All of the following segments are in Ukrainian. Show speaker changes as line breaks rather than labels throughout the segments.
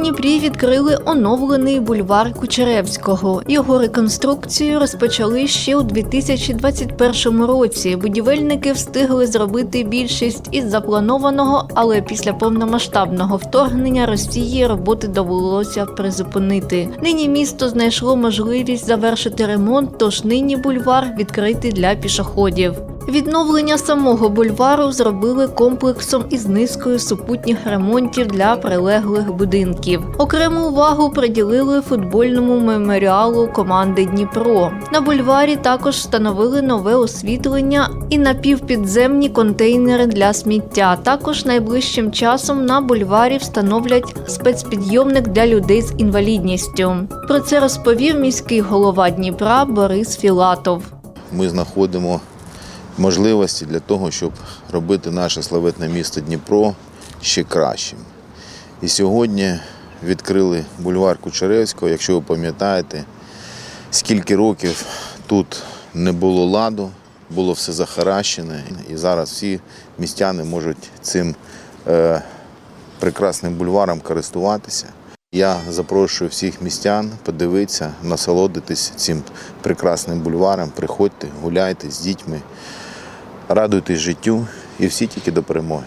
Дніпрі відкрили оновлений бульвар Кучеревського. Його реконструкцію розпочали ще у 2021 році. Будівельники встигли зробити більшість із запланованого, але після повномасштабного вторгнення Росії роботи довелося призупинити. Нині місто знайшло можливість завершити ремонт, тож нині бульвар відкритий для пішоходів. Відновлення самого бульвару зробили комплексом із низкою супутніх ремонтів для прилеглих будинків. Окрему увагу приділили футбольному меморіалу команди Дніпро. На бульварі також встановили нове освітлення і напівпідземні контейнери для сміття. Також найближчим часом на бульварі встановлять спецпідйомник для людей з інвалідністю. Про це розповів міський голова Дніпра Борис Філатов.
ми знаходимо можливості для того, щоб робити наше славетне місто Дніпро ще кращим. І сьогодні відкрили бульвар Кучеревського. Якщо ви пам'ятаєте, скільки років тут не було ладу, було все захаращене, і зараз всі містяни можуть цим е, прекрасним бульваром користуватися. Я запрошую всіх містян подивитися, насолодитись цим прекрасним бульваром. Приходьте, гуляйте з дітьми, радуйтесь життю і всі тільки до перемоги.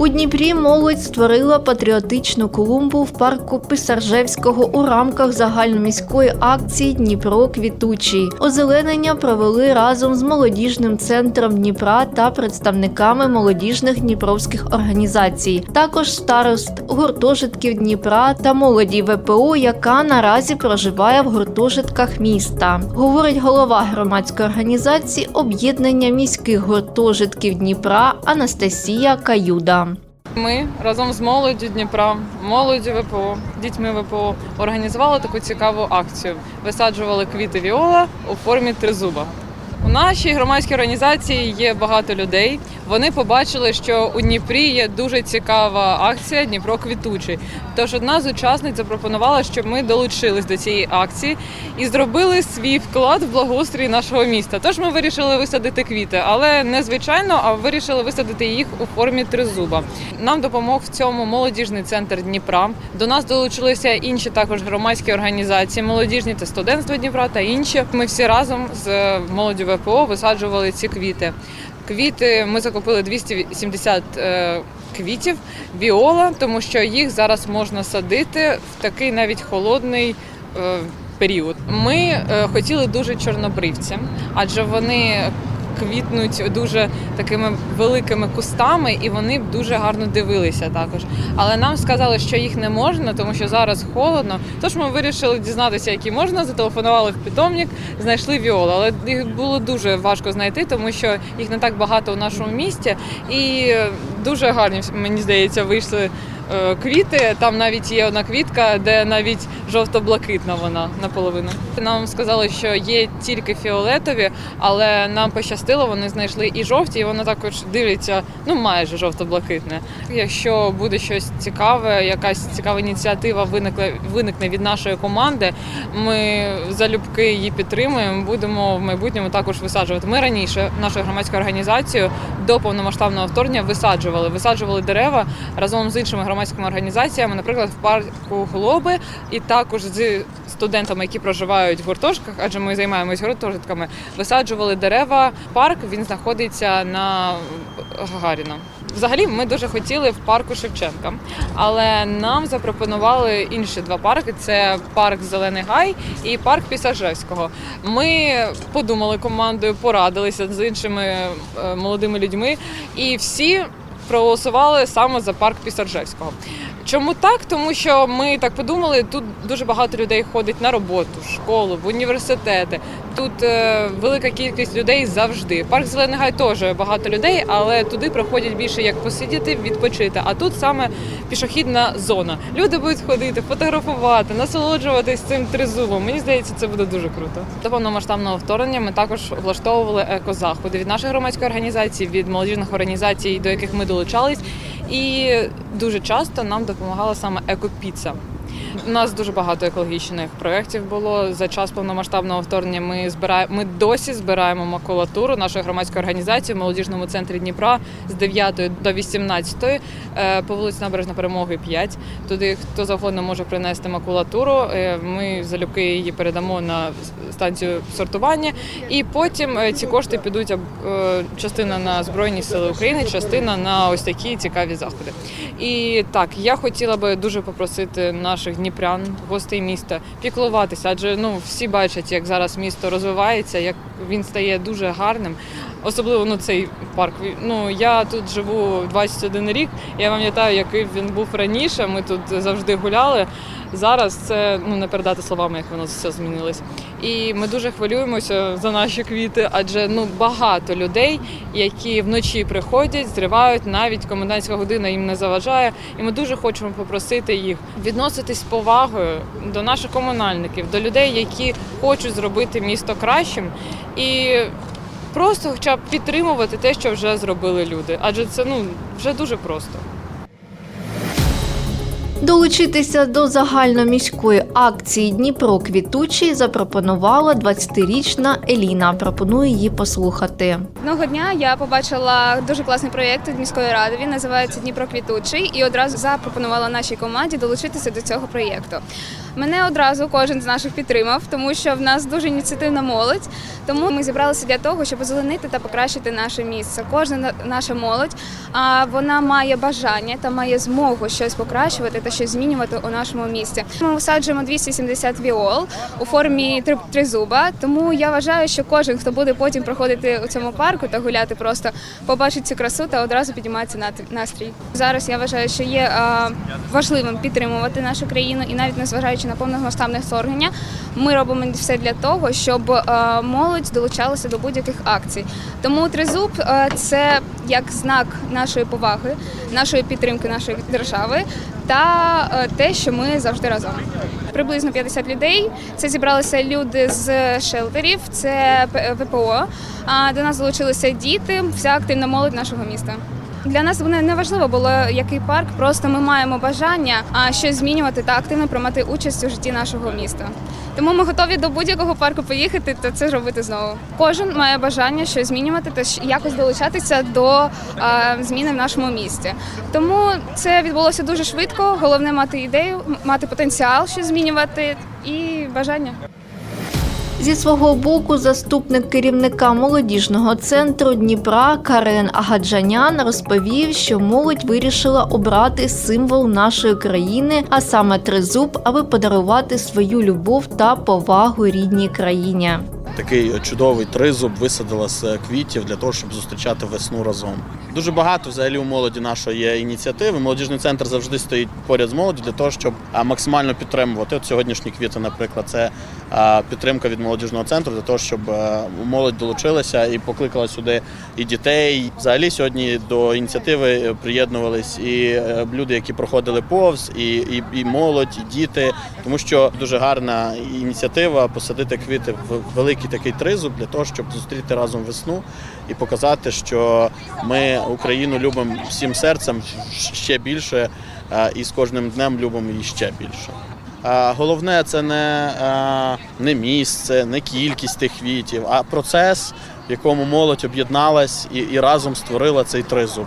У Дніпрі молодь створила патріотичну клумбу в парку Писаржевського у рамках загальноміської акції Дніпро квітучий. Озеленення провели разом з молодіжним центром Дніпра та представниками молодіжних дніпровських організацій. Також старост гуртожитків Дніпра та молоді ВПО, яка наразі проживає в гуртожитках міста. Говорить голова громадської організації об'єднання міських гуртожитків Дніпра Анастасія Каюда.
Ми разом з молоддю Дніпра, молоддю ВПО, дітьми ВПО організували таку цікаву акцію. Висаджували квіти віола у формі тризуба. Нашій громадській організації є багато людей. Вони побачили, що у Дніпрі є дуже цікава акція Дніпро квітучий. Тож одна з учасниць запропонувала, щоб ми долучились до цієї акції і зробили свій вклад в благоустрій нашого міста. Тож ми вирішили висадити квіти, але не звичайно, а вирішили висадити їх у формі тризуба. Нам допомог в цьому молодіжний центр Дніпра. До нас долучилися інші також громадські організації, молодіжні та студентство Дніпра та інші. Ми всі разом з молоддю ВПО висаджували ці квіти. Квіти ми закупили 270 е, квітів віола, тому що їх зараз можна садити в такий навіть холодний. е, Період ми е, хотіли дуже чорнобривці, адже вони квітнуть дуже такими великими кустами, і вони б дуже гарно дивилися також. Але нам сказали, що їх не можна, тому що зараз холодно. Тож ми вирішили дізнатися, які можна. Зателефонували в питомник, знайшли віолу. Але їх було дуже важко знайти, тому що їх не так багато у нашому місті, і дуже гарні мені здається вийшли. Е, Квіти там навіть є одна квітка, де навіть жовто-блакитна вона наполовину. Нам сказали, що є тільки фіолетові, але нам пощастило, вони знайшли і жовті, і воно також дивиться, ну майже жовто-блакитне. Якщо буде щось цікаве, якась цікава ініціатива виникне виникне від нашої команди, ми залюбки її підтримуємо. Будемо в майбутньому також висаджувати. Ми раніше нашу громадську організацію до повномасштабного вторгнення висаджували. Висаджували дерева разом з іншими громадськими організаціями, наприклад, в парку Глоби, і також з студентами, які проживають в гуртожитках, адже ми займаємось гуртожитками, висаджували дерева. Парк він знаходиться на Гагаріна. Взагалі, ми дуже хотіли в парку Шевченка, але нам запропонували інші два парки: це парк Зелений Гай і парк Пісажевського. Ми подумали командою, порадилися з іншими е, молодими людьми, і всі проголосували саме за парк Пісаржевського. Чому так? Тому що ми так подумали, тут дуже багато людей ходить на роботу, в школу, в університети. Тут е, велика кількість людей завжди. Парк Зелений Гай теж багато людей, але туди приходять більше як посидіти, відпочити. А тут саме пішохідна зона. Люди будуть ходити, фотографувати, насолоджуватись цим тризубом. Мені здається, це буде дуже круто. До повномасштабного вторгнення ми також влаштовували екозаходи від нашої громадської організації, від молодіжних організацій, до яких ми долучались. І дуже часто нам допомагала саме екопіца. У нас дуже багато екологічних проєктів було за час повномасштабного вторгнення. Ми збираємо ми досі збираємо макулатуру нашої громадської організації в молодіжному центрі Дніпра з 9 до 18 е, по вулиці Набережна Перемоги 5. Туди хто завгодно може принести макулатуру. Е, Ми залюбки її передамо на станцію сортування, і потім е, ці кошти підуть частина на Збройні Сили України, частина на ось такі цікаві заходи. І так, я хотіла би дуже попросити наших дніпрян, гостей міста, піклуватися, адже ну всі бачать, як зараз місто розвивається, як він стає дуже гарним. Особливо ну цей парк. Ну я тут живу 21 рік. Я пам'ятаю, який він був раніше. Ми тут завжди гуляли. Зараз це ну не передати словами, як воно все змінилось. І ми дуже хвилюємося за наші квіти, адже ну багато людей, які вночі приходять, зривають навіть комендантська година їм не заважає. І ми дуже хочемо попросити їх відноситись з повагою до наших комунальників, до людей, які хочуть зробити місто кращим, і просто хоча б підтримувати те, що вже зробили люди. Адже це ну вже дуже просто.
Долучитися до загальноміської акції Дніпро квітучий запропонувала 20-річна Еліна. Пропоную її послухати.
Одного дня я побачила дуже класний проєкт від міської ради. Він називається Дніпро Квітучий і одразу запропонувала нашій команді долучитися до цього проєкту. Мене одразу кожен з наших підтримав, тому що в нас дуже ініціативна молодь. Тому ми зібралися для того, щоб озеленити та покращити наше місце. Кожна наша молодь вона має бажання та має змогу щось покращувати та щось змінювати у нашому місті. Ми висаджуємо 270 віол у формі тризуба. Тому я вважаю, що кожен, хто буде потім проходити у цьому парку та гуляти, просто побачить цю красу та одразу підіймається нат- настрій. Зараз я вважаю, що є важливим підтримувати нашу країну, і навіть незважаючи на повномасштабне вторгнення, ми робимо все для того, щоб молодь долучалася до будь-яких акцій. Тому тризуб це як знак нашої поваги, нашої підтримки нашої держави та е, те, що ми завжди разом. Приблизно 50 людей. Це зібралися люди з шелтерів, це ВПО. А до нас долучилися діти, вся активна молодь нашого міста. Для нас не важливо було який парк, просто ми маємо бажання щось змінювати та активно приймати участь у житті нашого міста. Тому ми готові до будь-якого парку поїхати та це зробити знову. Кожен має бажання щось змінювати та якось долучатися до а, зміни в нашому місті. Тому це відбулося дуже швидко. Головне мати ідею, мати потенціал, щось змінювати і бажання.
Зі свого боку, заступник керівника молодіжного центру Дніпра Карен Агаджанян розповів, що молодь вирішила обрати символ нашої країни, а саме тризуб, аби подарувати свою любов та повагу рідній країні.
Такий чудовий тризуб висадила з квітів для того, щоб зустрічати весну разом. Дуже багато взагалі у молоді нашої є ініціативи. Молодіжний центр завжди стоїть поряд з молоддю для того, щоб максимально підтримувати. От сьогоднішні квіти, наприклад, це підтримка від молодіжного центру для того, щоб молодь долучилася і покликала сюди і дітей. Взагалі сьогодні до ініціативи приєднувались і е, люди, які проходили повз, і, і, і молодь, і діти, тому що дуже гарна ініціатива посадити квіти в великий такий тризуб для того, щоб зустріти разом весну і показати, що ми Україну любимо всім серцем ще більше, е, і з кожним днем любимо її ще більше. Головне це не, е, не місце, не кількість тих квітів, а процес, в якому молодь об'єдналась і, і разом створила цей тризуб.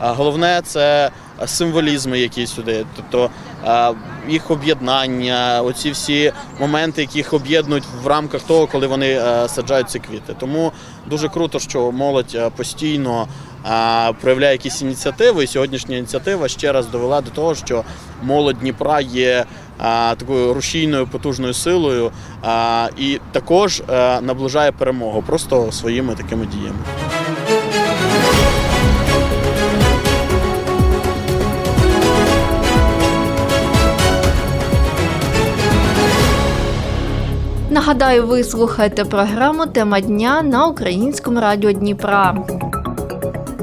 Головне це символізми, які сюди, тобто е, їх об'єднання, оці всі моменти, які їх об'єднують в рамках того, коли вони е, саджають ці квіти. Тому дуже круто, що молодь е, постійно е, проявляє якісь ініціативи. І сьогоднішня ініціатива ще раз довела до того, що молодь Дніпра є е, такою рушійною потужною силою е, і також е, наближає перемогу просто своїми такими діями.
Нагадаю, ви слухаєте програму Тема дня на українському радіо Дніпра.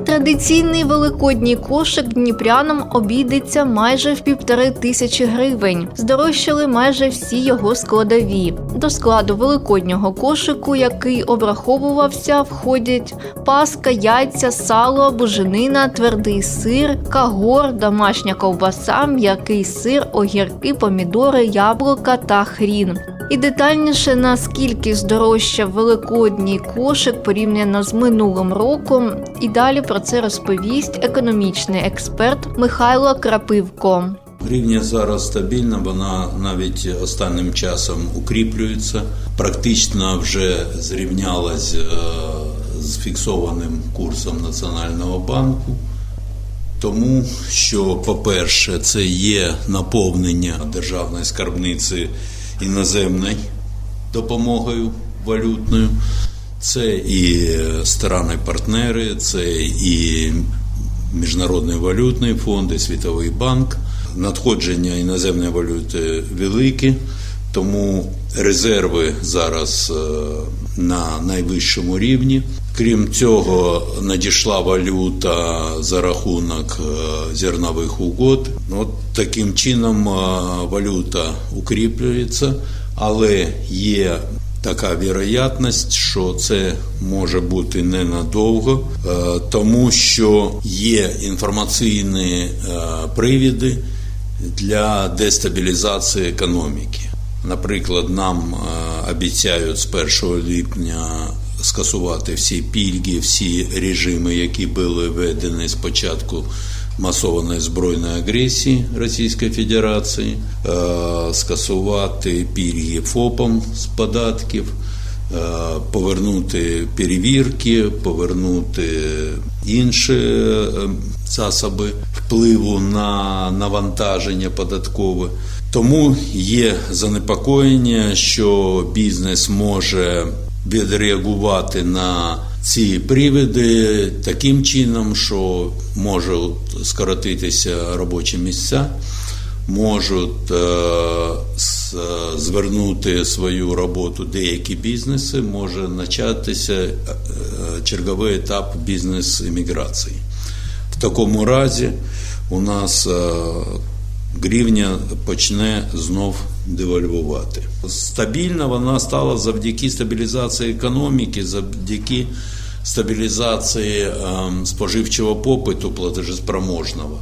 Традиційний великодній кошик дніпрянам обійдеться майже в півтори тисячі гривень. Здорожчали майже всі його складові. До складу великоднього кошику, який обраховувався, входять паска, яйця, сало, буженина, твердий сир, кагор, домашня ковбаса, м'який сир, огірки, помідори, яблука та хрін. І детальніше наскільки здорожчав великодній кошик порівняно з минулим роком. І далі про це розповість економічний експерт Михайло Крапивко.
Гривня зараз стабільна, вона навіть останнім часом укріплюється, практично вже зрівнялась е, з фіксованим курсом Національного банку. Тому що, по-перше, це є наповнення державної скарбниці іноземною допомогою валютною. Це і страни-партнери, це і Міжнародний валютний фонд, і Світовий банк. Надходження іноземної валюти великі, тому резерви зараз е, на найвищому рівні. Крім цього, надійшла валюта за рахунок е, зернових угод. От таким чином е, валюта укріплюється, але є така вірогідність, що це може бути ненадовго, е, тому що є інформаційні привіди для дестабілізації економіки. Наприклад, нам обіцяють з 1 липня скасувати всі пільги, всі режими, які були введені спочатку масованої збройної агресії Російської Федерації, е, скасувати пільги ФОПам з податків, е, повернути перевірки, повернути інші е, засоби впливу на навантаження податкове. Тому є занепокоєння, що бізнес може відреагувати на ці привіди таким чином, що можуть скоротитися робочі місця, можуть е, звернути свою роботу деякі бізнеси, може початися е, черговий етап бізнес-імміграції. В такому разі у нас е, гривня почне знов девальвувати. Стабільна вона стала завдяки стабілізації економіки, завдяки стабілізації ем, споживчого попиту платежеспроможного.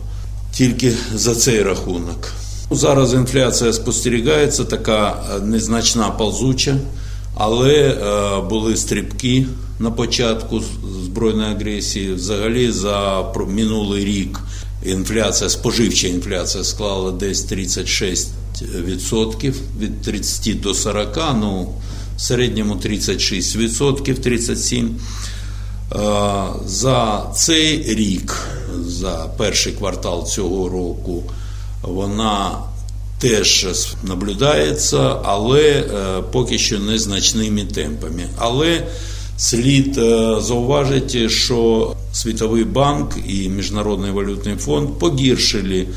Тільки за цей рахунок. Зараз інфляція спостерігається, така е, незначна ползуча, але е, були стрибки на початку збройної агресії. Взагалі за минулий рік інфляція, споживча інфляція склала десь 36% від 30 до 40, ну в середньому 36%, 37%. Е, За цей рік, за перший квартал цього року, вона теж наблюдається, але е, поки що незначними темпами. Але слід е, зауважити, що Світовий банк і Міжнародний валютний фонд погіршили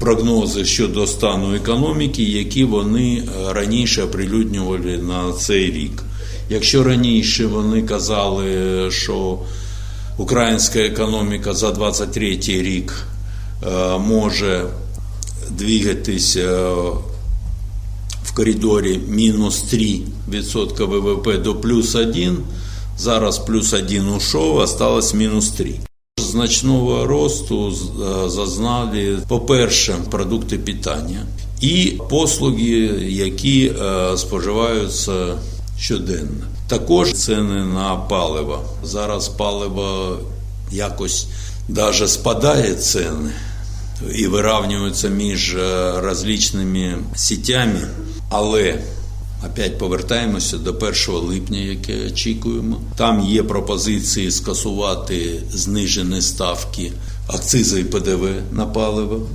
прогнози щодо стану економіки, які вони е, раніше оприлюднювали на цей рік. Якщо раніше вони казали, що українська економіка за 23 рік е, може двигатися в коридорі мінус 3% ВВП до плюс 1, зараз плюс 1 ушов, осталось мінус 3. Значного росту е, зазнали, по-перше, продукти питання і послуги, які е, споживаються щоденно. Також ціни на паливо. Зараз паливо якось даже спадає ціни і вирівнюються між е, различними сітями, але Опять повертаємося до 1 липня, яке очікуємо. Там є пропозиції скасувати знижені ставки акцизу і ПДВ на паливо.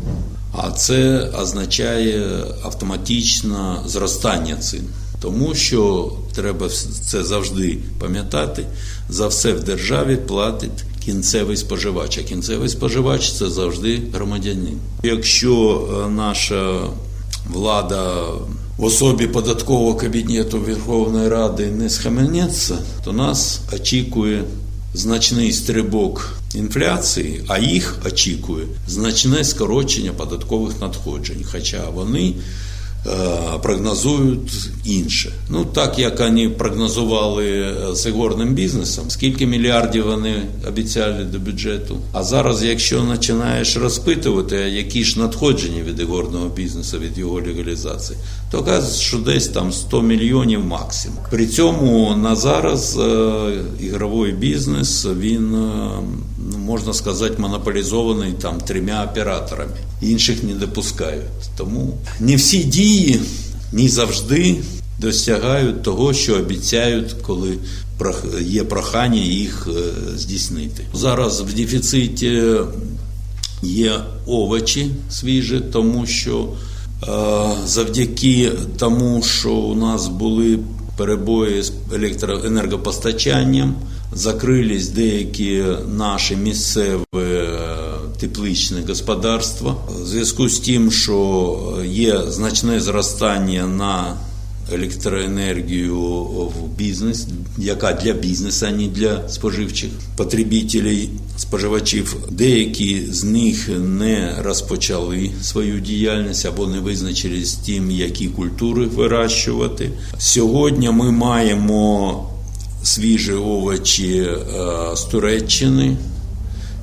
А це означає автоматичне зростання цін. Тому що треба це завжди пам'ятати, за все в державі платить кінцевий споживач. А кінцевий споживач це завжди громадянин. Якщо е, наша влада в особі податкового кабінету Верховної Ради не схаменеться, то нас очікує значний стрибок інфляції, а їх очікує значне скорочення податкових надходжень. Хоча вони прогнозують інше. Ну так як вони прогнозували е, з ігорним бізнесом, скільки мільярдів вони обіцяли до бюджету. А зараз, якщо починаєш розпитувати, які ж надходження від ігорного бізнесу, від його легалізації, то кажуть, що десь там 100 мільйонів максимум. При цьому на зараз е, ігровий бізнес він е, можна сказати монополізований там трьома операторами. Інших не допускають. Тому не всі дії не завжди досягають того, що обіцяють, коли є прохання їх е, здійснити. Зараз в дефіциті є овочі свіжі, тому що е, завдяки тому, що у нас були перебої з електроенергопостачанням, закрились деякі наші місцеві е, тепличні господарства. В зв'язку з тим, що є значне зростання на електроенергію в бізнес, яка для бізнесу, а не для споживчих потребителів, споживачів. Деякі з них не розпочали свою діяльність або не визначились тим, які культури вирощувати. Сьогодні ми маємо свіжі овочі е, з Туреччини,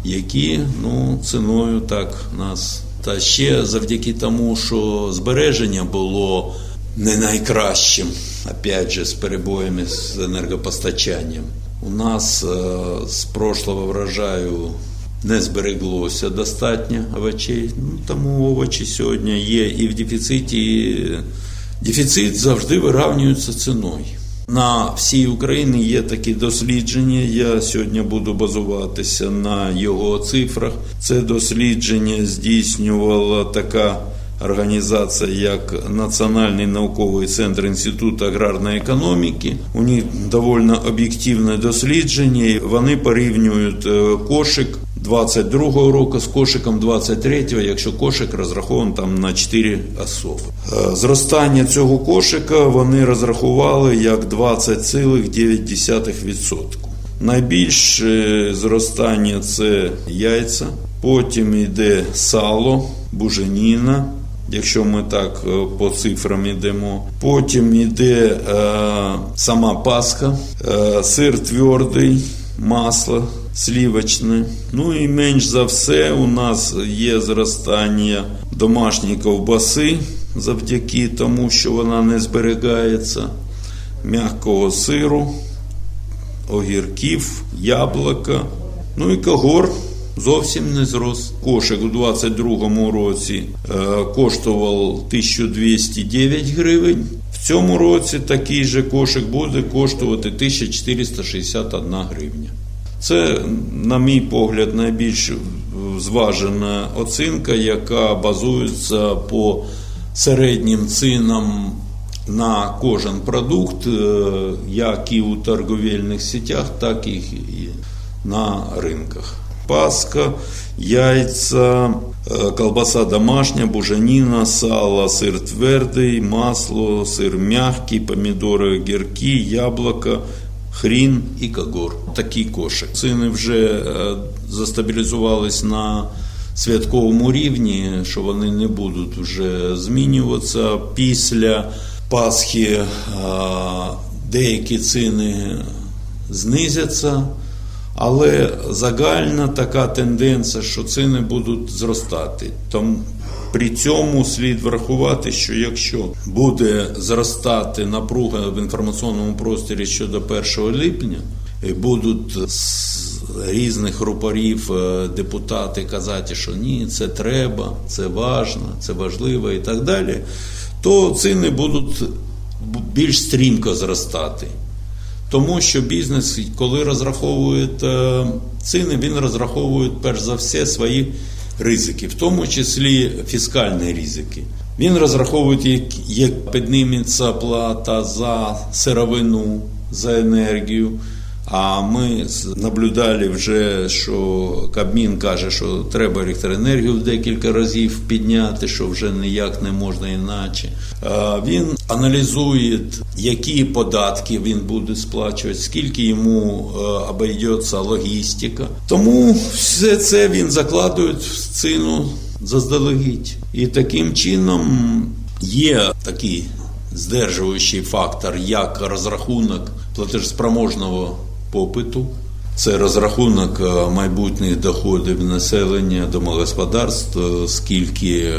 які ну, ціною так нас. Та ще завдяки тому, що збереження було не найкращим, опять же, з перебоями з енергопостачанням. У нас е, з прошлого врожаю не збереглося достатньо овочей, ну, тому овочі сьогодні є і в дефіциті. і Дефіцит завжди виравнюється ціною. На всій Україні є такі дослідження. Я сьогодні буду базуватися на його цифрах. Це дослідження здійснювала така організація, як Національний науковий центр Інституту аграрної економіки. У них доволі об'єктивне дослідження. Вони порівнюють е, кошик 22-го року з кошиком 23-го, якщо кошик розрахований там на 4 особи. Е, Зростання цього кошика вони розрахували як 20,9%. Найбільше зростання це яйця, потім йде сало, буженіна. Якщо ми так е, по цифрам йдемо, потім йде е, сама паска, е, сир твердий, масло слівочне. Ну і менш за все у нас є зростання домашньої ковбаси завдяки тому, що вона не зберігається, м'якого сиру, огірків, яблука, ну і когор. Зовсім не зрос. Кошик у 22-му році е, коштував 1209 гривень. В цьому році такий же кошик буде коштувати 1461 гривня. Це, на мій погляд, найбільш зважена оцінка, яка базується по середнім цінам на кожен продукт, е, як і у торговельних сетях, так і на ринках. Паска, яйця, е, колбаса домашня, бужаніна, сало, сир твердий, масло, сир м'який, помідори, огірки, яблука, хрін і когор. Такий кошик. Ціни вже е, застабілізувались на святковому рівні, що вони не будуть вже змінюватися. Після Пасхи е, деякі ціни знизяться. Але загальна така тенденція, що ціни будуть зростати. Тому при цьому слід врахувати, що якщо буде зростати напруга в інформаційному просторі щодо 1 липня, і будуть з різних рупорів е, депутати казати, що ні, це треба, це важно, це важливо і так далі, то ціни будуть більш стрімко зростати. Тому що бізнес, коли розраховує е, ціни, він розраховує перш за все свої ризики, в тому числі фіскальні ризики. Він розраховує, як, підніметься плата за сировину, за енергію, А ми наблюдали вже, що Кабмін каже, що треба електроенергію в декілька разів підняти, що вже ніяк не можна іначе. Він аналізує, які податки він буде сплачувати, скільки йому е, обійдеться логістика. Тому все це він закладує в ціну заздалегідь. І таким чином є такий здержуючий фактор, як розрахунок платежспроможного попиту. Це розрахунок е, майбутніх доходів населення домогосподарств, е, скільки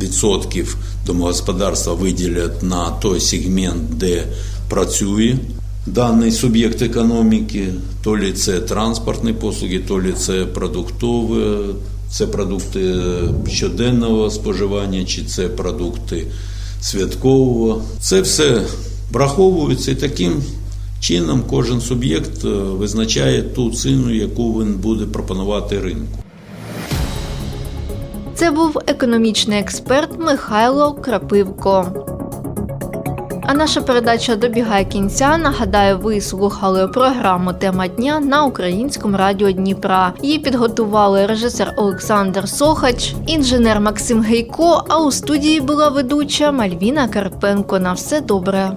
відсотків домогосподарства виділять на той сегмент, де працює даний суб'єкт економіки, то лі це транспортні послуги, то лі це продуктове, це продукти щоденного споживання, чи це продукти святкового. Це все враховується і таким чином кожен суб'єкт е, визначає ту ціну, яку він буде пропонувати ринку.
Це був економічний експерт Михайло Крапивко. А наша передача добігає кінця. Нагадаю, ви слухали програму Тема дня на українському радіо Дніпра. Її підготували режисер Олександр Сохач, інженер Максим Гейко. А у студії була ведуча Мальвіна Карпенко. На все добре.